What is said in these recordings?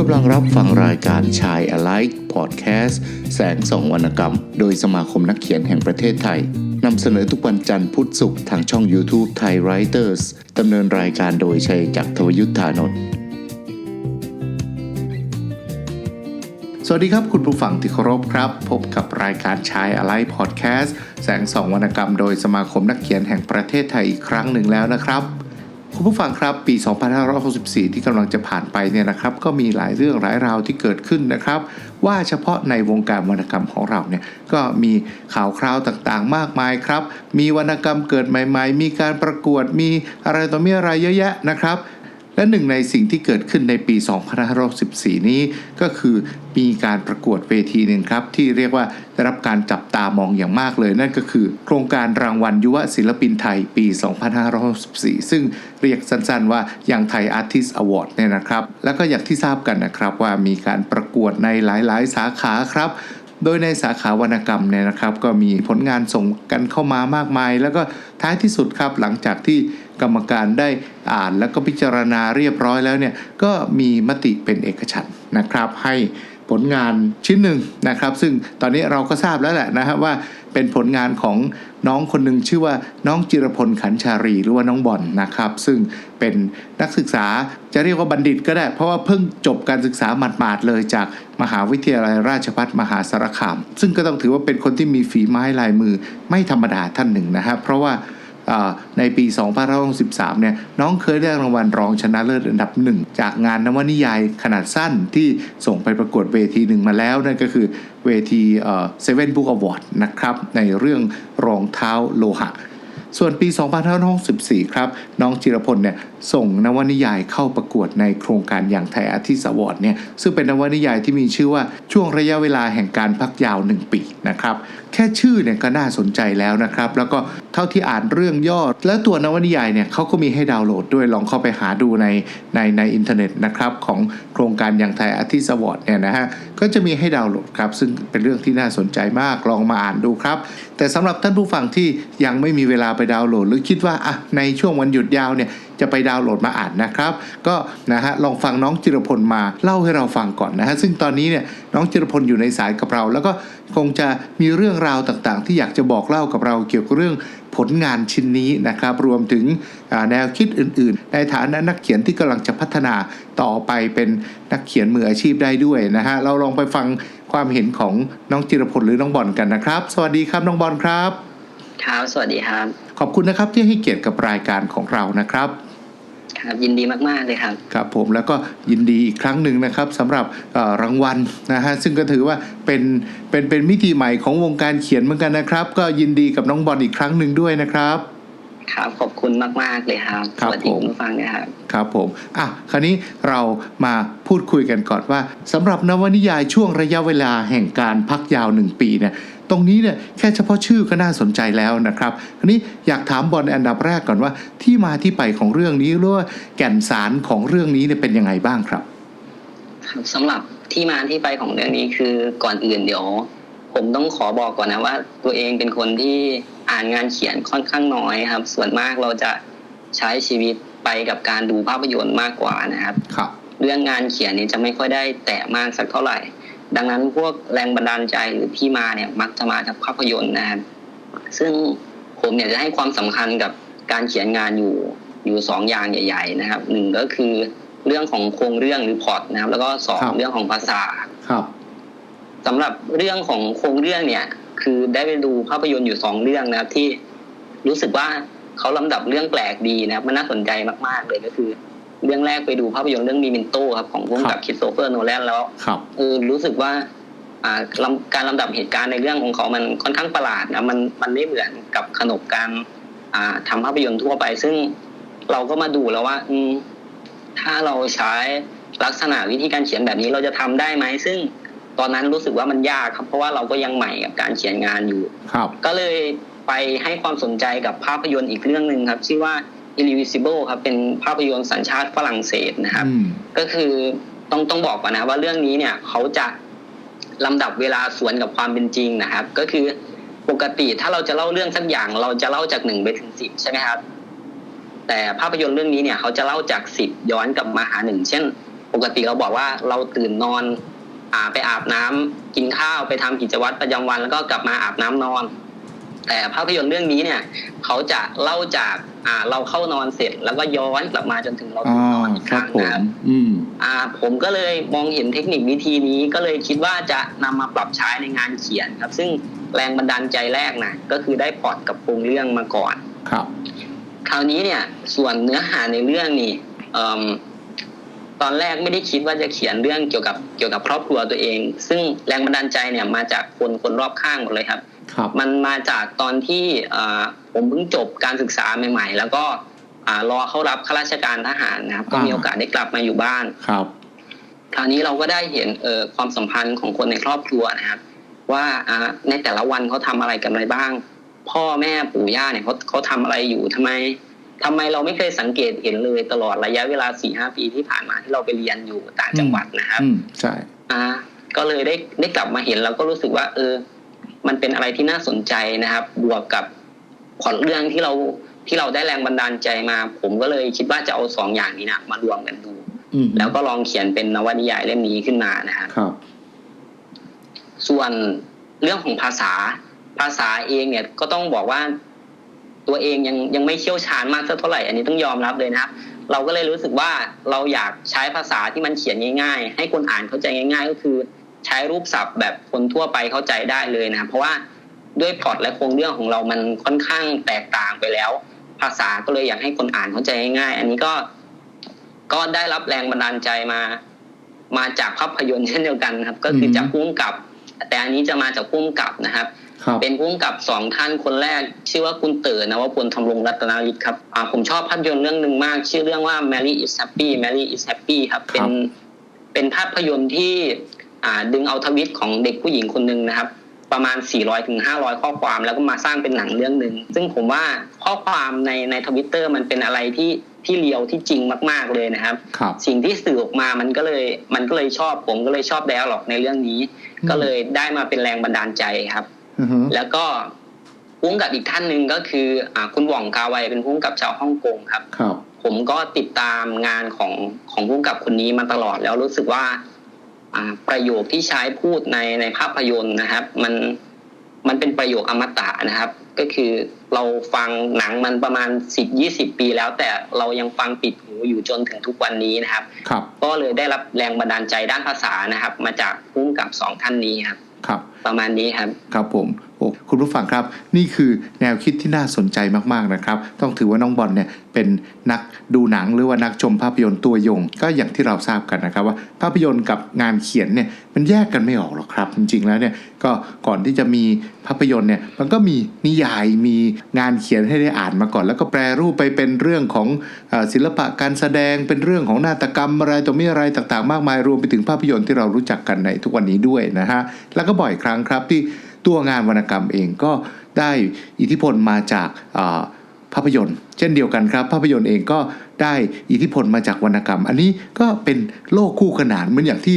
กำลังรับฟังรายการชาย Alike Podcast แสงสองวรรณกรรม โดยสมาคมนักเขียนแห่งประเทศไทยนำเสนอทุกวันจันทร์พุธศุกร์ทางช่อง YouTube Thai Writers ดำเนินรายการโดยชัยจักรทวยุทธานนท์สวัสดีครับคุณผู้ฟังที่เคารพครับ พบกับรายการชาย Alike Podcast แสงสองวรรณกรรมโดยสมาคมนักเขียนแห่งประเทศไทยอีกครั้งหนึ่งแล้วนะครับ คุณผู้ฟังครับปี 2564 ที่กำลังจะผ่านไปเนี่ยนะครับ ก็มีหลายเรื่องหลายราวที่เกิดขึ้นนะครับ ว่าเฉพาะในวงการวรรณกรรมของเราเนี่ยก็มีข่าวคราวต่างๆ มากมายครับ มีวรรณกรรมเกิดใหม่ ๆ มีการประกวดมีอะไรต่อมีอะไรเยอะแยะนะครับ และหนึ่งในสิ่งที่เกิดขึ้นในปี 2564 นี้ก็คือมีการประกวดเวทีหนึ่งครับ ที่เรียกว่าได้รับการจับตามองอย่างมากเลย นั่นก็คือ โครงการรางวัลยุวศิลปินไทยปี 2564 ซึ่งเรียกสั้นๆว่ายังไทยอาร์ติสต์อวอร์ดเนี่ยนะครับ แล้วก็อย่างที่ทราบกันนะครับว่ามีการประกวดในหลายๆ สาขาครับโดยในสาขาวรรณกรรมเนี่ยนะครับ ก็มีผลงานส่งกันเข้ามามากมาย แล้วก็ท้ายที่สุดครับหลังจากที่ กรรมการได้อ่านแล้วก็พิจารณาเรียบร้อยแล้วเนี่ยก็มีมติเป็นเอกฉันนะครับให้ผลงานชิ้นหนึ่งนะครับ ซึ่งตอนนี้เราก็ทราบแล้วแหละนะครับว่าเป็นผลงานของน้องคนหนึ่งชื่อว่าน้องจิรพลขันชารีหรือว่าน้องบอลนะครับ ซึ่งเป็นนักศึกษาจะเรียกว่าบัณฑิตก็ได้ เพราะว่าเพิ่งจบการศึกษาหมาดๆเลยจากมหาวิทยาลัยราชภัฏมหาสารคาม ซึ่งก็ต้องถือว่าเป็นคนที่มีฝีไม้ลายมือไม่ธรรมดาท่านหนึ่งนะครับเพราะว่า ในปี 2563 เนี่ยน้องเคยได้รางวัลรองชนะเลิศอันดับหนึ่งจากงานนวนิยายขนาดสั้นที่ส่งไปประกวดเวทีหนึ่งมาแล้วนั่นก็คือเวทีเซเว่นบุ๊กอวอร์ดนะครับในเรื่องรองเท้าโลหะ ส่วนปี 2564 ครับ น้องจิรพลเนี่ยส่งนวนิยายเข้าประกวดในโครงการอย่างไทยอาร์ติสวอร์ดเนี่ยซึ่งเป็นนวนิยายที่มีชื่อว่าช่วงระยะเวลาแห่งการพักยาว 1 ปีนะครับแค่ชื่อเนี่ยก็น่าสนใจแล้วนะครับ แล้วก็เท่าที่อ่านเรื่องย่อ และตัวนวนิยายเนี่ยเขาก็มีให้ดาวน์โหลดด้วยลองเข้าไปหาดูในในในอินเทอร์เน็ตนะครับของโครงการอย่างไทยอาร์ติสวอร์ดเนี่ยนะฮะก็จะมีให้ดาวน์โหลดครับซึ่งเป็นเรื่องที่น่าสนใจมากลองมาอ่านดูครับ แต่สำหรับท่านผู้ฟังที่ยังไม่มีเวลาไปดาวน์โหลด หรือคิดว่าอะในช่วงวันหยุดยาวเนี่ยจะไปดาวน์โหลดมาอ่านนะครับ ก็นะฮะลองฟังน้องจิรพลมาเล่าให้เราฟังก่อนนะฮะซึ่งตอนนี้เนี่ยน้องจิรพลอยู่ในสายกับเรา แล้วก็คงจะมีเรื่องราวต่างๆ ที่อยากจะบอกเล่ากับเราเกี่ยวกับเรื่องผลงานชิ้นนี้นะครับ รวมถึงแนวคิดอื่น ๆ ในฐานะนักเขียนที่กำลังจะพัฒนาต่อไปเป็นนักเขียนมืออาชีพได้ด้วยนะฮะเราลองไปฟังความเห็นของน้องจิรพลหรือน้องบอลกันนะครับ สวัสดีครับน้องบอลครับ ครับสวัสดีครับ ขอบคุณนะครับที่ให้เกียรติกับรายการของเรานะครับครับยินดีมาก ๆ เลยครับ ครับผมแล้วก็ยินดีอีกครั้งหนึ่งนะครับสำหรับรางวัลนะฮะซึ่งก็ถือว่าเป็นเป็นเป็นมิติใหม่ของวงการเขียนเหมือนกันนะครับ ก็ยินดีกับน้องบอลอีกครั้งหนึ่งด้วยนะครับ ครับขอบคุณมาก ๆ เลยครับครัสบวัสดีผมคุณผู้ฟังนะครับ ครับผมอะคราวนี้เรามาพูดคุยกันก่อนว่าสำหรับนวนิยายช่วงระยะเวลาแห่งการพักยาวหนึ่งปีเนี่ย ตรงนี้เนี่ยแค่เฉพาะชื่อก็น่าสนใจแล้วนะครับคราวนี้อยากถามบอลอันดับแรกก่อนว่า ที่มาที่ไปของเรื่องนี้หรือว่าแก่นสารของเรื่องนี้เนี่ยเป็นยังไงบ้างครับครับสำหรับที่มาที่ไปของเรื่องนี้คือก่อนอื่นเดี๋ยว ผมต้องขอบอกก่อนนะว่า ตัวเองเป็นคนที่อ่านงานเขียนค่อนข้างน้อยครับ ส่วนมากเราจะใช้ชีวิตไปกับการดูภาพยนตร์มากกว่านะครับครับ เรื่องงานเขียนนี้จะไม่ค่อยได้แตะมากสักเท่าไหร่ ดังนั้นพวกแรงบันดาลใจหรือที่มาเนี่ยมักจะมาจากภาพยนตร์นะครับซึ่งผมเนี่ยจะให้ความสำคัญกับการเขียนงานอยู่อยู่สองอย่างใหญ่ ๆ นะครับหนึ่งก็คือเรื่องของโครงเรื่องหรือพล็อตนะครับ แล้วก็สองครับเรื่องของภาษาครับสำหรับเรื่องของโครงเรื่องเนี่ย คือได้ไปดูภาพยนตร์อยู่สองเรื่องนะครับที่รู้สึกว่าเขาลำดับเรื่องแปลกดีนะครับมันน่าสนใจมากๆเลยก็คือ เรื่องแรกไปดูภาพยนตร์เรื่องมีมินโตครับของพุ่มกับคริสโตเฟอร์โนแลนแล้วครับเออรู้สึกว่าอ่าลำการลำดับเหตุการณ์ในเรื่องของเขามันค่อนข้างประหลาดนะมันมันไม่เหมือนกับขนบการอ่าทำภาพยนตร์ทั่วไป ซึ่งเราก็มาดูแล้วว่า อืมถ้าเราใช้ลักษณะวิธีการเขียนแบบนี้เราจะทำได้ไหมซึ่งตอนนั้นรู้สึกว่ามันยากครับเพราะว่าเราก็ยังใหม่กับการเขียนงานอยู่ครับ ก็เลยไปให้ความสนใจกับภาพยนตร์อีกเรื่องหนึ่งครับ ชื่อว่า Irreversible ครับเป็นภาพยนตร์สัญชาติฝรั่งเศสนะครับอืมก็คือต้องต้องบอกก่อนนะว่าเรื่องนี้เนี่ยเขาจะลำดับเวลาสวนกับความเป็นจริงนะครับ ก็คือปกติถ้าเราจะเล่าเรื่องสักอย่าง เราจะเล่าจากหนึ่งไปถึงสิบใช่ไหมครับ แต่ภาพยนตร์เรื่องนี้เนี่ยเขาจะเล่าจากสิบย้อนกลับมาหาหนึ่งเช่น ปกติเราบอกว่าเราตื่นนอนอ่าไปอาบน้ำกินข้าวไปทำกิจวัตรประจำวันแล้วก็กลับมาอาบน้ำนอน แต่ภาพยนตร์เรื่องนี้เนี่ย เขาจะเล่าจากอ่าเราเข้านอนเสร็จแล้วก็ย้อนกลับมาจนถึงเราอ๋อตื่นนอนอีกคครับรั้งผมนะครับอืมอ่า ผมก็เลยมองเห็นเทคนิควิธีนี้ก็เลยคิดว่าจะนำมาปรับใช้ในงานเขียนครับ ซึ่งแรงบันดาลใจแรกนะก็คือได้พล็อตกับโครงเรื่องมาก่อน ครับ คราวนี้เนี่ย ส่วนเนื้อหาในเรื่องนี่เอิ่มตอนแรกไม่ได้คิดว่าจะเขียนเรื่องเกี่ยวกับเกี่ยวกับครอบครัวตัวเอง ซึ่งแรงบันดาลใจเนี่ยมาจากคนคนรอบข้างหมดเลยครับครับ มันมาจากตอนที่อ่าผมเพิ่งจบการศึกษาใหม่ ๆ แล้วก็อ่ารอเข้ารับข้าราชการทหารนะครับก็มีโอกาสได้กลับมาอยู่บ้านครับคราวนี้เราก็ได้เห็นเอ่อความสัมพันธ์ของคนในครอบครัวนะครับ ว่าอ่าในแต่ละวันเขาทำอะไรกันอะไรบ้าง พ่อแม่ปู่ย่าเนี่ยเขาเขาทำอะไรอยู่ทำไมทำไมเราไม่เคยสังเกตเห็นเลยตลอดระยะเวลาสี่ห้าปีที่ผ่านมาที่เราไปเรียนอยู่ต่างจังหวัดนะครับอืมใช่อ่าก็เลยได้ได้กลับมาเห็นแล้วก็รู้สึกว่า เออ มันเป็นอะไรที่น่าสนใจนะครับ บวกกับพล็อตเรื่องที่เราที่เราได้แรงบันดาลใจมา ผมก็เลยคิดว่าจะเอาสองอย่างนี้นะมารวมกันดูอืมแล้วก็ลองเขียนเป็นนวนิยายเล่มนี้ขึ้นมานะครับครับส่วนเรื่องของภาษา ภาษาเองเนี่ยก็ต้องบอกว่าตัวเองยังยังไม่เชี่ยวชาญมากสักเท่าไหร่ อันนี้ต้องยอมรับเลยนะครับ เราก็เลยรู้สึกว่าเราอยากใช้ภาษาที่มันเขียนง่าย ๆ ให้คนอ่านเข้าใจง่าย ๆ ก็คือ ใช้รูปศัพท์แบบคนทั่วไปเข้าใจได้เลยนะครับเพราะว่าด้วยพล็อตและโครงเรื่องของเรามันค่อนข้างแตกต่างไปแล้ว ภาษาก็เลยอยากให้คนอ่านเข้าใจง่ายๆอันนี้ก็ ก็ได้รับแรงบันดาลใจมา มาจากภาพยนตร์เช่นเดียวกันครับ ก็คือมจากพุ่มกับ แต่อันนี้จะมาจากพุ่มกับนะครับครับเป็นพุ่มกับสองท่านคนแรก ชื่อว่าคุณเต๋อนวพลทำรงรัตนาฤทธิ์ครับอ่าผมชอบภาพยนตร์เรื่องหนึ่งมาก ชื่อเรื่องว่า Mary is happy Mary is happy ครับ เป็นเป็นภาพยนตร์ที่อ่า ดึงเอาทวิตของเด็กผู้หญิงคนหนึ่งนะครับ ประมาณ 400ถึง500 ข้อความแล้วก็มาสร้างเป็นหนังเรื่องหนึ่งซึ่งผมว่าข้อความในในทวิตเตอร์มันเป็นอะไรที่ที่เลียวที่จริงมาก ๆเลยนะครับครับสิ่งที่สื่อออกมามันก็เลยมันก็เลยชอบผมก็เลยชอบแดร์หรอกในเรื่องนี้อืมก็เลยได้มาเป็นแรงบันดาลใจครับอือฮึแล้วก็พุ่งกับอีกท่านหนึ่งก็คืออ่าคุณหว่องกาไวเป็นพุ่งกับชาวฮ่องกงครับครับ ผมก็ติดตามงานของของพุ่งกับคนนี้มาตลอดแล้วรู้สึกว่าอ่า ประโยคที่ใช้พูดในในภาพยนตร์นะครับ มันมันเป็นประโยคอมตะนะครับ ก็คือเราฟังหนังมันประมาณสิบยี่สิบปีแล้ว แต่เรายังฟังปิดหูอยู่จนถึงทุกวันนี้นะครับ ครับ ก็เลยได้รับแรงบันดาลใจด้านภาษานะครับ มาจากพุ่งกับสองท่านนี้ครับ ครับ ประมาณนี้ครับ ครับผมโอ้ คุณผู้ฟังครับ นี่คือแนวคิดที่น่าสนใจมากๆนะครับ ต้องถือว่าน้องบอลเนี่ยเป็นนักดูหนังหรือว่านักชมภาพยนตร์ตัวยง ก็อย่างที่เราทราบกันนะครับ ว่าภาพยนตร์กับงานเขียนเนี่ยมันแยกกันไม่ออกหรอกครับ จริงๆแล้วเนี่ยก็ก่อนที่จะมีภาพยนตร์เนี่ยมันก็มีนิยายมีงานเขียนให้ได้อ่านมาก่อน แล้วก็แปรรูปไปเป็นเรื่องของศิลปะการแสดงเป็นเรื่องของนาฏกรรมอะไรตัวมีอะไรต่างๆ มากมายรวมไปถึงภาพยนตร์ที่เรารู้จักกันในทุกวันนี้ด้วยนะฮะแล้วก็บ่อยครั้งครับที่ ตัวงานวรรณกรรมเองก็ได้อิทธิพลมาจากภาพยนตร์ เช่นเดียวกันครับ ภาพยนตร์เองก็ได้อิทธิพลมาจากวรรณกรรม อันนี้ก็เป็นโลกคู่ขนานเหมือนอย่างที่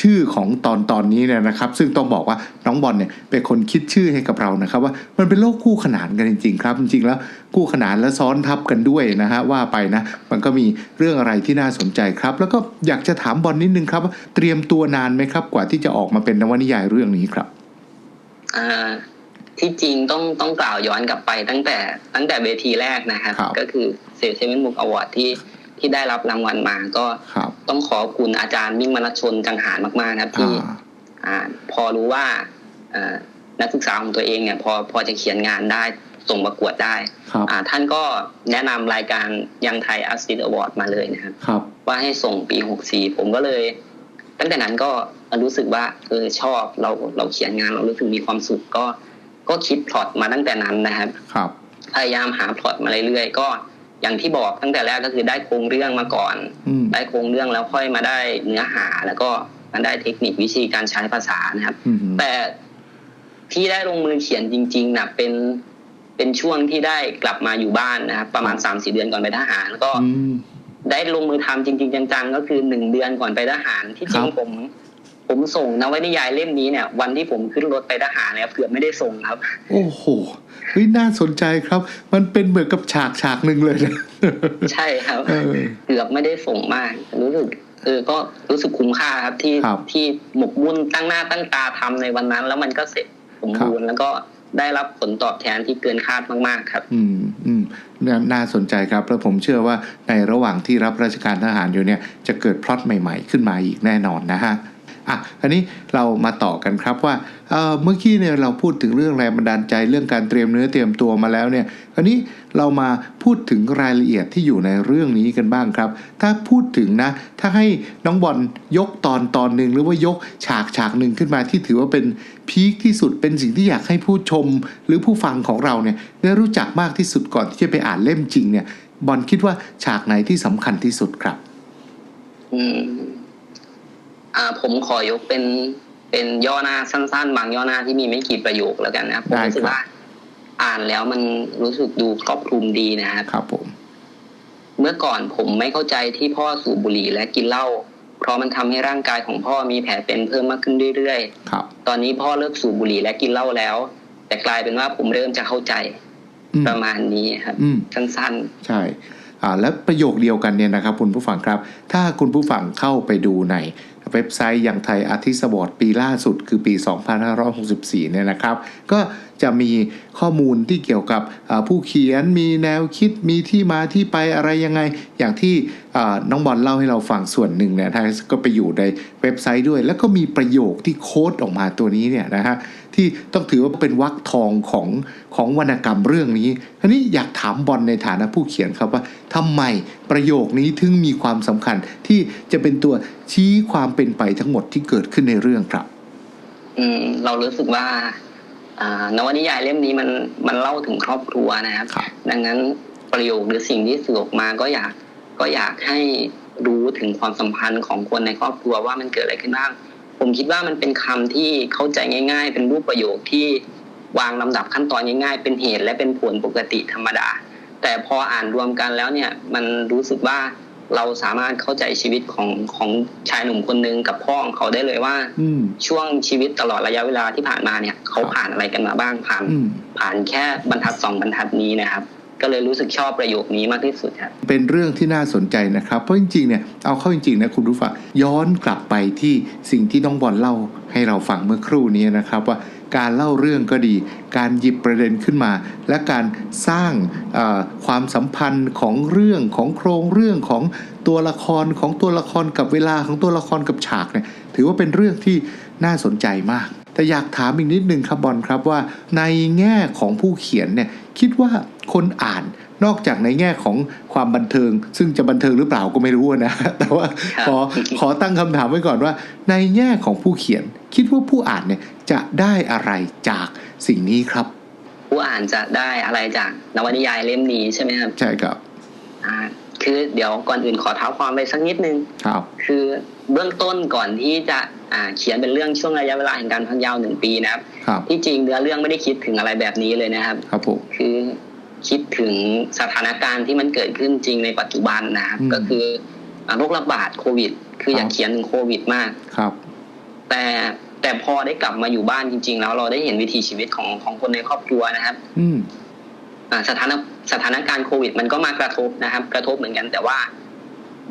ชื่อของตอนตอนนี้เนี่ยนะครับ ซึ่งต้องบอกว่าน้องบอลเนี่ยเป็นคนคิดชื่อให้กับเรานะครับ ว่ามันเป็นโลกคู่ขนานกันจริง ๆ ครับจริงๆแล้วคู่ขนานและซ้อนทับกันด้วยนะฮะว่าไปนะมันก็มีเรื่องอะไรที่น่าสนใจครับ แล้วก็อยากจะถามบอลนิดนึงครับว่าเตรียมตัวนานไหมครับ กว่าที่จะออกมาเป็นนวนิยายเรื่องนี้ครับ อ่าที่จริงต้องต้องกล่าวย้อนกลับไปตั้งแต่ตั้งแต่เวทีแรกนะครับ ครับก็คือเซเว่นบุกอวอร์ดที่ที่ได้รับรางวัลมาก็ครับต้องขอบคุณอาจารย์มิ่งมนัชชนจังหารมากๆนะครับที่ อ่า อ่าพอรู้ว่าอ่านักศึกษาของตัวเองเนี่ยพอพอจะเขียนงานได้ส่งประกวดได้ครับ อ่าท่านก็แนะนำรายการยังไทยอาร์ติสอวอร์ดมาเลยนะครับ ครับ ว่าให้ส่งปี 64 ผมก็เลย ตั้งแต่นั้นก็รู้สึกว่าเออชอบเราเราเขียนงานเรารู้สึกมีความสุขก็ก็คิดพล็อตมาตั้งแต่นั้นนะครับ ครับ พยายามหาพล็อตมาเรื่อยๆก็อย่างที่บอกตั้งแต่แรกก็คือได้โครงเรื่องมาก่อนอืมได้โครงเรื่องแล้วค่อยมาได้เนื้อหาแล้วก็มาได้เทคนิควิธีการใช้ภาษานะครับอืมแต่ที่ได้ลงมือเขียนจริงๆนะเป็นเป็นช่วงที่ได้กลับมาอยู่บ้านนะครับ ประมาณสามสี่เดือนก่อนไปทหารแล้วก็อืม ได้ลงมือทำจริง ๆ จังๆ ก็คือหนึ่งเดือนก่อนไปทหารที่จริงครับผม ผมส่งนวนิยายเล่มนี้เนี่ย วันที่ผมขึ้นรถไปทหารเนี่ยเกือบไม่ได้ส่งครับ โอ้โหเฮ้ยน่าสนใจครับ มันเป็นเหมือนกับฉากฉากหนึ่งเลยนะใช่ครับเออเกือบไม่ได้ส่งมาก รู้สึกเออก็รู้สึกคุ้มค่าครับที่ครับที่หมกมุ่นตั้งหน้าตั้งตาทำในวันนั้น แล้วมันก็เสร็จสมบูรณ์แล้วก็ ได้รับผลตอบแทนที่เกินคาดมาก ๆ ครับ อืมอืมน,น่าสนใจครับแล้วผมเชื่อว่าในระหว่างที่รับราชการทหารอยู่เนี่ย จะเกิดพล็อตใหม่ ๆ ขึ้นมาอีกแน่นอนนะฮะ อะอันนี้เรามาต่อกันครับว่าเเมื่อกี้เนี่ยเราพูดถึงเรื่องแรงบันดาลใจเรื่องการเตรียมเนื้อเตรียมตัวมาแล้วเนี่ยอันนี้เรามาพูดถึงรายละเอียดที่อยู่ในเรื่องนี้กันบ้างครับ ถ้าพูดถึงนะ ถ้าให้น้องบอลยกตอนตอนหนึ่งหรือว่ายกฉากฉากหนึ่งขึ้นมาที่ถือว่าเป็นพีคที่สุดเป็นสิ่งที่อยากให้ผู้ชมหรือผู้ฟังของเราเนี่ยได้รู้จักมากที่สุดก่อนที่จะไปอ่านเล่มจริงเนี่ยบอลคิดว่าฉากไหนที่สำคัญที่สุดครับ อืม อ่าผมขอยกเป็นเป็นย่อหน้าสั้น ๆ บางย่อหน้าที่มีไม่กี่ประโยคแล้วกันนะครับผมได้รู้สึกครับว่าอ่านแล้วมันรู้สึกดูครอบคลุมดีนะครับครับผม เมื่อก่อนผมไม่เข้าใจที่พ่อสูบบุหรี่และกินเหล้าเพราะมันทำให้ร่างกายของพ่อมีแผลเป็นเพิ่มมากขึ้นเรื่อยครับๆตอนนี้พ่อเลิกสูบบุหรี่และกินเหล้าแล้ว แต่กลายเป็นว่าผมเริ่มจะเข้าใจอืมประมาณนี้ครับอืมสั้นใช่ อ่า และประโยคเดียวกันเนี่ยนะครับ คุณผู้ฟังครับ ถ้าคุณผู้ฟังเข้าไปดูใน เว็บไซต์อย่างไทยอาร์ติสบอร์ดปีล่าสุดคือปี 2564 เนี่ยนะครับ ก็ จะมีข้อมูลที่เกี่ยวกับผู้เขียนมีแนวคิดมีที่มาที่ไปอะไรยังไง อย่างที่น้องบอลเล่าให้เราฟังส่วนหนึ่งเนี่ยท่านก็ไปอยู่ในเว็บไซต์ด้วย แล้วก็มีประโยคที่โค้ดออกมาตัวนี้เนี่ยนะฮะที่ต้องถือว่าเป็นวักทองของของวรรณกรรมเรื่องนี้ทีนี้อยากถามบอลในฐานะผู้เขียนครับว่าทำไมประโยคนี้ถึงมีความสำคัญที่จะเป็นตัวชี้ความเป็นไปทั้งหมดที่เกิดขึ้นในเรื่องครับ อืมเรารู้สึกว่า นวนิยายเล่มนี้มันมันเล่าถึงครอบครัวนะครับครับ ดังนั้นประโยคหรือสิ่งที่สื่อออกมาก็อยากก็อยากให้รู้ถึงความสัมพันธ์ของคนในครอบครัวว่ามันเกิดอะไรขึ้นบ้าง ผมคิดว่ามันเป็นคำที่เข้าใจง่าย ๆ เป็นรูปประโยคที่วางลำดับขั้นตอนง่ายๆ เป็นเหตุและเป็นผลปกติธรรมดา แต่พออ่านรวมกันแล้วเนี่ยมันรู้สึกว่า เราสามารถเข้าใจชีวิตของของชายหนุ่มคนหนึ่งกับพ่อของเขาได้เลยว่าอืมช่วงชีวิตตลอดระยะเวลาที่ผ่านมาเนี่ย เขาครับผ่านอะไรกันมาบ้างผ่านอืมผ่านแค่บรรทัดสองบรรทัดนี้นะครับก็เลยรู้สึกชอบประโยคนี้มากที่สุดครับเป็นเรื่องที่น่าสนใจนะครับ เพราะจริงๆเนี่ยเอาเข้าจริงๆนะคุณผู้ฟังย้อนกลับไปที่สิ่งที่น้องบอลเล่าให้เราฟังเมื่อครู่นี้นะครับว่า การเล่าเรื่องก็ดี การหยิบประเด็นขึ้นมา และการสร้างความสัมพันธ์ของเรื่องของโครงเรื่องของตัวละครของตัวละครกับเวลาของตัวละครกับฉากเนี่ยถือว่าเป็นเรื่องที่น่าสนใจมาก แต่อยากถามอีกนิดนึงครับบอลครับว่า ในแง่ของผู้เขียนเนี่ยคิดว่าคนอ่านนอกจากในแง่ของความบันเทิง ซึ่งจะบันเทิงหรือเปล่าก็ไม่รู้นะ แต่ว่าขอขอตั้งคำถามไว้ก่อนว่า ในแง่ของผู้เขียน คิดว่าผู้อ่านเนี่ย จะได้อะไรจากสิ่งนี้ครับ ผู้อ่านจะได้อะไรจากนวนิยายเล่มนี้ใช่ไหมครับใช่ครับอ่าคือเดี๋ยวก่อนอื่นขอเท้าความไปสักนิดนึงครับ คือเบื้องต้นก่อนที่จะอ่าเขียนเป็นเรื่องช่วงระยะเวลาแห่งการพักยาวหนึ่งปีนะครับ ครับ ที่จริงเนื้อเรื่องไม่ได้คิดถึงอะไรแบบนี้เลยนะครับ ครับผม คือคิดถึงสถานการณ์ที่มันเกิดขึ้นจริงในปัจจุบันนะครับ อืมก็คืออ่าโรคระบาดโควิด คืออยากครับเขียนถึงโควิดมาก ครับ แต่ แต่พอได้กลับมาอยู่บ้านจริง ๆ แล้วเราได้เห็นวิถีชีวิตของของคนในครอบครัวนะครับ อืมอ่าสถานสถานการณ์โควิด มันก็มากระทบนะครับ กระทบเหมือนกัน แต่ว่า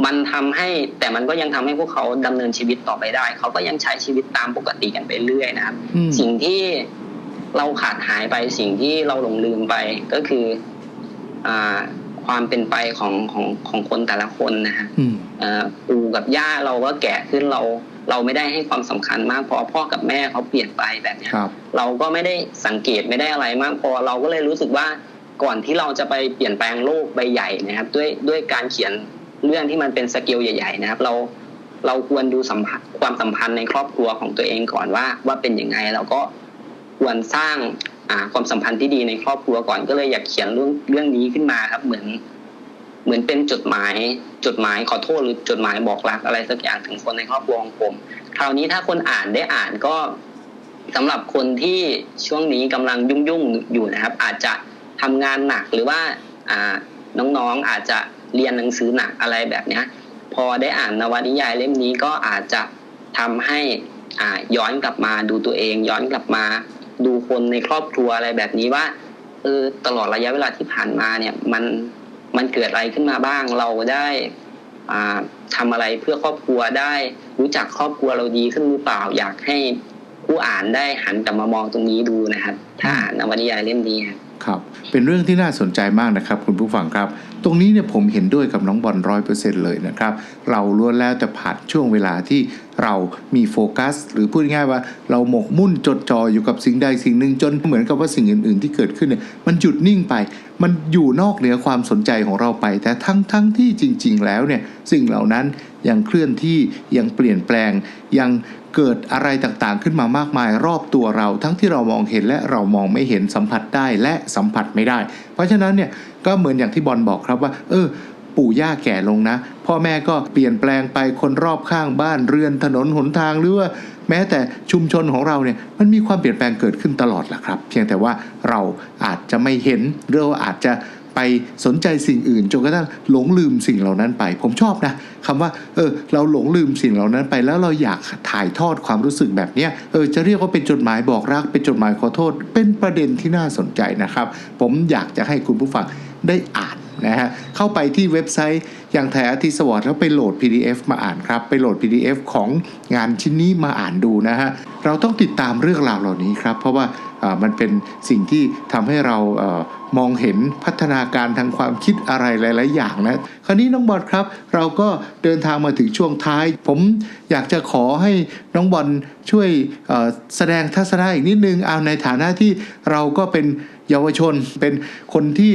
มันทำให้แต่มันก็ยังทำให้พวกเขาดำเนินชีวิตต่อไปได้ เขาก็ยังใช้ชีวิตตามปกติกันไปเรื่อยนะครับอืมสิ่งที่เราขาดหายไปสิ่งที่เราหลงลืมไปก็คืออ่าความเป็นไปของของของคนแต่ละคนนะฮะอืมเอ่อปู่กับย่าเราก็แก่ขึ้นเรา เราไม่ได้ให้ความสำคัญมากพอพ่อกับแม่เขาเปลี่ยนไปแบบเนี้ยครับเราก็ไม่ได้สังเกตไม่ได้อะไรมากพอเราก็เลยรู้สึกว่าก่อนที่เราจะไปเปลี่ยนแปลงโลกใบใหญ่นะครับ ด้วยด้วยการเขียนเรื่องที่มันเป็นสเกลใหญ่ ๆ นะครับ เราเราควรดูสัมพันธ์ความสัมพันธ์ในครอบครัวของตัวเองก่อนว่า ว่าเป็นยังไงเราก็ควรสร้างอ่าความสัมพันธ์ที่ดีในครอบครัวก่อนก็เลยอยากเขียนเรื่องเรื่องนี้ขึ้นมาครับเหมือน เหมือนเป็นจดหมายจดหมายขอโทษหรือจดหมายบอกรักอะไรสักอย่างถึงคนในครอบครัวของผมคราวนี้ถ้าคนอ่านได้อ่านก็สำหรับคนที่ช่วงนี้กำลังยุ่งๆอยู่นะครับ อาจจะทำงานหนักหรือว่าอ่าน้องๆอาจจะเรียนหนังสือหนักอะไรแบบเนี้ยพอได้อ่านนวนิยายเล่มนี้ก็อาจจะทำให้อ่าย้อนกลับมาดูตัวเอง ย้อนกลับมาดูคนในครอบครัวอะไรแบบนี้ว่าเออตลอดระยะเวลาที่ผ่านมาเนี่ยมัน มันเกิดอะไรขึ้นมาบ้าง เราได้อ่าทำอะไรเพื่อครอบครัวได้รู้จักครอบครัวเราดีขึ้นหรือเปล่า อยากให้ผู้อ่านได้หันกลับมามองตรงนี้ดูนะครับ ถ้าอ่านนวนิยายเล่มนี้ครับครับเป็นเรื่องที่น่าสนใจมากนะครับ คุณผู้ฟังครับ ตรงนี้เนี่ยผมเห็นด้วยกับน้องบอลร้อยเปอร์เซ็นต์เลยนะครับ เราล้วนแล้วแต่ผ่านช่วงเวลาที่เรามีโฟกัส หรือพูดง่ายว่าเราหมกมุ่นจดจ่ออยู่กับสิ่งใดสิ่งหนึ่งจนเหมือนกับว่าสิ่งอื่น ๆ ที่เกิดขึ้นเนี่ยมันหยุดนิ่งไป มันอยู่นอกเหนือความสนใจของเราไป แต่ทั้งทั้งที่จริง ๆ แล้วเนี่ยสิ่งเหล่านั้นยังเคลื่อนที่ยังเปลี่ยนแปลง ยังเกิดอะไรต่างๆ ขึ้นมามากมายรอบตัวเรา ทั้งที่เรามองเห็นและเรามองไม่เห็นสัมผัสได้และสัมผัสไม่ได้ เพราะฉะนั้นเนี่ยก็เหมือนอย่างที่บอลบอกครับว่า เออ ปู่ย่าแก่ลงนะ พ่อแม่ก็เปลี่ยนแปลงไปคนรอบข้างบ้านเรือนถนนหนทางหรือว่าแม้แต่ชุมชนของเราเนี่ยมันมีความเปลี่ยนแปลงเกิดขึ้นตลอดแหละครับ เพียงแต่ว่าเราอาจจะไม่เห็นหรือว่าอาจจะไปสนใจสิ่งอื่นจนกระทั่งหลงลืมสิ่งเหล่านั้นไป ผมชอบนะคำว่าเออเราหลงลืมสิ่งเหล่านั้นไป แล้วเราอยากถ่ายทอดความรู้สึกแบบเนี้ยเออจะเรียกว่าเป็นจดหมายบอกรัก เป็นจดหมายขอโทษ เป็นประเด็นที่น่าสนใจนะครับ ผมอยากจะให้คุณผู้ฟังได้อ่าน นะฮะเข้าไปที่เว็บไซต์ อย่างไทยอาร์ติสวอร์ดแล้วไปโหลด PDF มาอ่านครับ ไปโหลด PDF ของงานชิ้นนี้มาอ่านดูนะฮะ เราต้องติดตามเรื่องราวเหล่านี้ครับ เพราะว่ามันเป็นสิ่งที่ทำให้เรามองเห็นพัฒนาการทางความคิดอะไรหลาย ๆ อย่างนะ คราวนี้น้องบอลครับ เราก็เดินทางมาถึงช่วงท้าย ผมอยากจะขอให้น้องบอลช่วยแสดงทัศนะอีกนิดนึงเอาในฐานะที่เราก็เป็นเยาวชนเป็นคนที่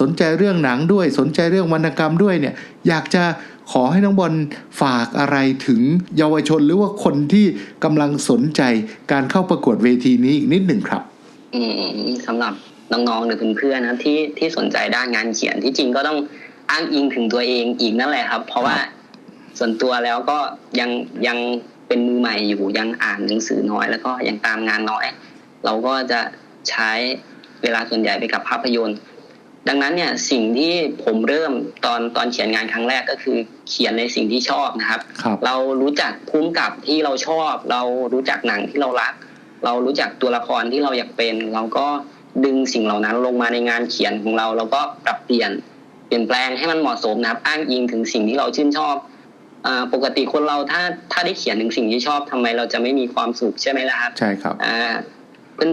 สนใจเรื่องหนังด้วยสนใจเรื่องวรรณกรรมด้วยเนี่ย อยากจะขอให้น้องบอลฝากอะไรถึงเยาวชนหรือว่าคนที่กำลังสนใจการเข้าประกวดเวทีนี้อีกนิดหนึ่งครับ อืมสำหรับน้องๆหรือเพื่อนๆนะที่ที่สนใจด้านงานเขียนที่จริงก็ต้องอ้างอิงถึงตัวเองอีกนั่นแหละครับ เพราะว่าส่วนตัวแล้วก็ยังยังเป็นมือใหม่อยู่ยังอ่านหนังสือน้อย แล้วก็ยังตามงานน้อย เราก็จะใช้เวลาส่วนใหญ่ไปกับภาพยนตร์ ดังนั้นเนี่ยสิ่งที่ผมเริ่มตอนตอนเขียนงานครั้งแรกก็คือเขียนในสิ่งที่ชอบนะครับครับเรารู้จักภูมิกับที่เราชอบ เรารู้จักหนังที่เรารัก เรารู้จักตัวละครที่เราอยากเป็น เราก็ดึงสิ่งเหล่านั้นลงมาในงานเขียนของเรา เราก็ปรับเปลี่ยนเปลี่ยนแปลงให้มันเหมาะสมนะครับ อ้างอิงถึงสิ่งที่เราชื่นชอบอ่าปกติคนเราถ้าถ้าได้เขียนถึงสิ่งที่ชอบทำไมเราจะไม่มีความสุขใช่ไหมล่ะครับ ใช่ครับอ่า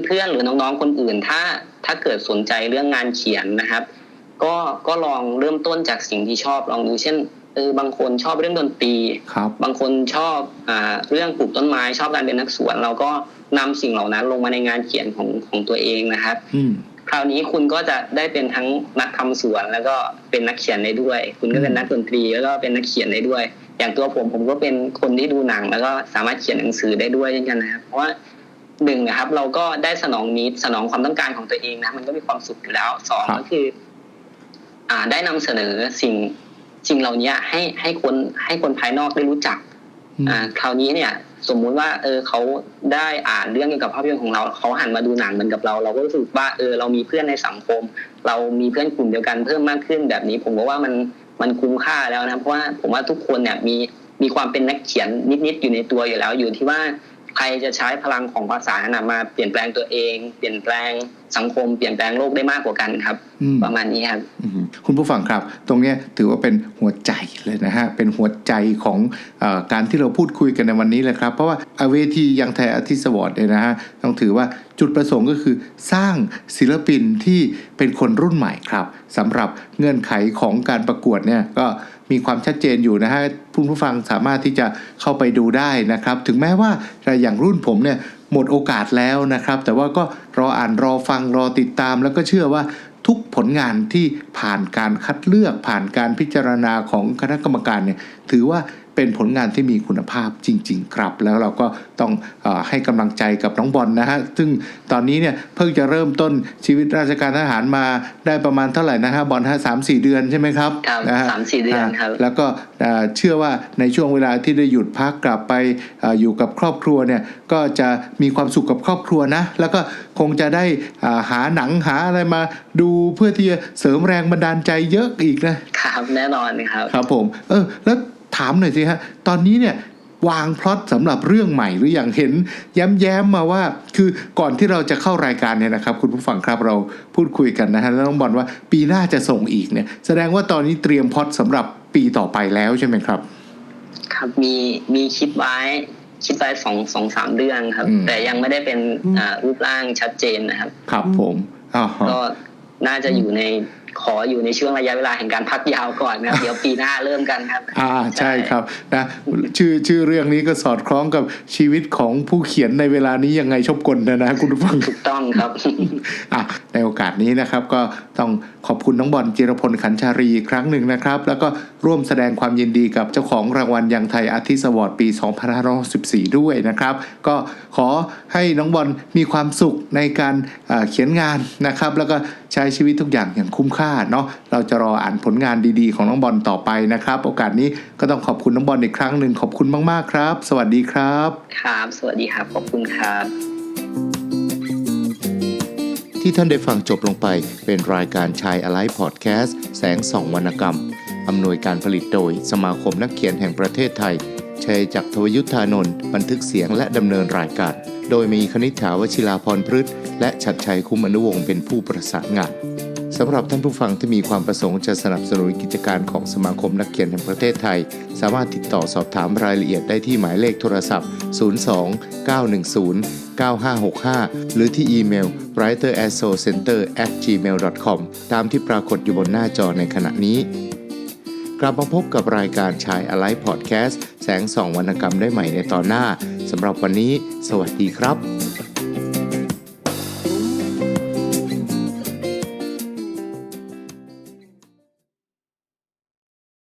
เพื่อนๆหรือน้องๆคนอื่น ถ้าถ้าเกิดสนใจเรื่องงานเขียนนะครับ ก็ก็ลองเริ่มต้นจากสิ่งที่ชอบลองดูเช่นเออบางคนชอบเรื่องดนตรีครับ บางคนชอบอ่าเรื่องปลูกต้นไม้ ชอบการเป็นนักสวน เราก็นำสิ่งเหล่านั้นลงมาในงานเขียนของของตัวเองนะครับอืมคราวนี้คุณก็จะได้เป็นทั้งนักทำสวน แล้วก็เป็นนักเขียนได้ด้วย คุณก็เป็นนักดนตรีแล้วก็เป็นนักเขียนได้ด้วย อย่างตัวผมผมก็เป็นคนที่ดูหนัง แล้วก็สามารถเขียนหนังสือได้ด้วยเช่นกันนะครับ เพราะว่า หนึ่งนะครับ เราก็ได้สนองนิดสนองความต้องการของตัวเองนะมันก็มีความสุขอยู่แล้วสองครับก็คือ อ่า ได้นำเสนอสิ่งสิ่งเหล่านี้ให้ให้คนให้คนภายนอกได้รู้จักอืมอ่า คราวนี้เนี่ย สมมุติว่า เออเขาได้อ่านเรื่องเกี่ยวกับภาพยนตร์ของเราเขาหันมาดูหนังเหมือนกับเรา เราก็รู้สึกว่าเออเรามีเพื่อนในสังคม เรามีเพื่อนกลุ่มเดียวกันเพิ่มมากขึ้นแบบนี้ ผมก็ว่ามันมันคุ้มค่าแล้วนะเพราะว่าผมว่าทุกคนเนี่ยมีมีความเป็นนักเขียนนิดๆอยู่ในตัวอยู่แล้วอยู่ที่ว่า ใครจะใช้พลังของภาษานั้นนะมาเปลี่ยนแปลงตัวเอง เปลี่ยนแปลงสังคม เปลี่ยนแปลงโลกได้มากกว่ากันครับอืมประมาณนี้ครับอืมคุณผู้ฟังครับ ตรงเนี้ยถือว่าเป็นหัวใจเลยนะฮะ เป็นหัวใจของเออการที่เราพูดคุยกันในวันนี้เลยครับ เพราะว่าเวทียังไทยอาร์ติสวอร์ดเนี่ยนะฮะ ต้องถือว่าจุดประสงค์ก็คือสร้างศิลปินที่เป็นคนรุ่นใหม่ครับสำหรับเงื่อนไขของการประกวดเนี่ยก็ มีความชัดเจนอยู่นะฮะผู้ผู้ฟังสามารถที่จะเข้าไปดูได้นะครับ ถึงแม้ว่าอย่างรุ่นผมเนี่ยหมดโอกาสแล้วนะครับ แต่ว่าก็รออ่านรอฟังรอติดตาม แล้วก็เชื่อว่าทุกผลงานที่ผ่านการคัดเลือกผ่านการพิจารณาของคณะกรรมการเนี่ยถือว่า เป็นผลงานที่มีคุณภาพจริง ๆ ครับ แล้วเราก็ต้องเออให้กำลังใจกับน้องบอลนะฮะซึ่งตอนนี้เนี่ยเพิ่งจะเริ่มต้นชีวิตราชการทหารมาได้ประมาณเท่าไหร่นะฮะบอลฮะสามสี่เดือนใช่ไหมครับครับนะฮะสามสี่เดือนครับแล้วก็เอ่อเชื่อว่าในช่วงเวลาที่ได้หยุดพักกลับไปเอออยู่กับครอบครัวเนี่ยก็จะมีความสุขกับครอบครัวนะ แล้วก็คงจะได้อ่าหาหนังหาอะไรมาดูเพื่อที่จะเสริมแรงบันดาลใจเยอะอีกนะครับแน่นอนครับครับผมเออแล้ว ถามหน่อยสิฮะตอนนี้เนี่ยวางพล็อตสำหรับเรื่องใหม่หรืออย่างเห็น แย้มๆมาว่า คือก่อนที่เราจะเข้ารายการเนี่ยนะครับ คุณผู้ฟังครับเราพูดคุยกันนะฮะแล้วน้องบอลว่าปีหน้าจะส่งอีกเนี่ย แสดงว่าตอนนี้เตรียมพล็อตสำหรับปีต่อไปแล้วใช่ไหมครับ ครับมีมีคิดไว้คิดไว้สองสองสามเรื่องครับอืมแต่ยังไม่ได้เป็นอืมอ่ารูปร่างชัดเจนนะครับ ครับผมอ่าฮะก็น่าจะอยู่ใน ขออยู่ในช่วงระยะเวลาแห่งการพักยาวก่อนนะครับ เดี๋ยวปีหน้าเริ่มกันครับ อ่าใช่ครับนะชื่อชื่อเรื่องนี้ก็สอดคล้องกับชีวิตของผู้เขียนในเวลานี้ยังไงชอบกลนะนะคุณผู้ฟังถูกต้องครับอะ ในโอกาสนี้นะครับ ก็ต้องขอบคุณน้องบอลจิรพลขันชารีครั้งหนึ่งนะครับ แล้วก็ร่วมแสดงความยินดีกับเจ้าของรางวัลยังไทยอาร์ติสวอร์ดปี 2514 ด้วยนะครับ ก็ขอให้น้องบอลมีความสุขในการเอ่อเขียนงานนะครับ แล้วก็ใช้ชีวิตทุกอย่างอย่างคุ้มค่าเนาะเราจะรออ่านผลงานดีๆ ของน้องบอลต่อไปนะครับ โอกาสนี้ก็ต้องขอบคุณน้องบอลอีกครั้งหนึ่งขอบคุณมากๆครับ สวัสดีครับ ครับ สวัสดีครับ ขอบคุณครับ ที่ท่านได้ฟังจบลงไป เป็นรายการชายอะไลพอดแคสต์แสงส่องวรรณกรรม อำนวยการผลิตโดยสมาคมนักเขียนแห่งประเทศไทย ชัยจักรทวยุทธานนท์บันทึกเสียงและดำเนินรายการ โดยมีคณิษฐาวชิลาพรพฤษและชัดชัยคุ้มอนุวงศ์เป็นผู้ประสานงาน สำหรับท่านผู้ฟังที่มีความประสงค์จะสนับสนุนกิจการของสมาคมนักเขียนแห่งประเทศไทย สามารถติดต่อสอบถามรายละเอียดได้ที่หมายเลขโทรศัพท์ 02 910 9565 หรือที่อีเมล writerassocenter@gmail.com ตามที่ปรากฏอยู่บนหน้าจอในขณะนี้ กลับมาพบกับรายการชายอะไลพอดแคสต์แสงส่องวรรณกรรมได้ใหม่ในตอนหน้าสำหรับวันนี้ สวัสดีครับ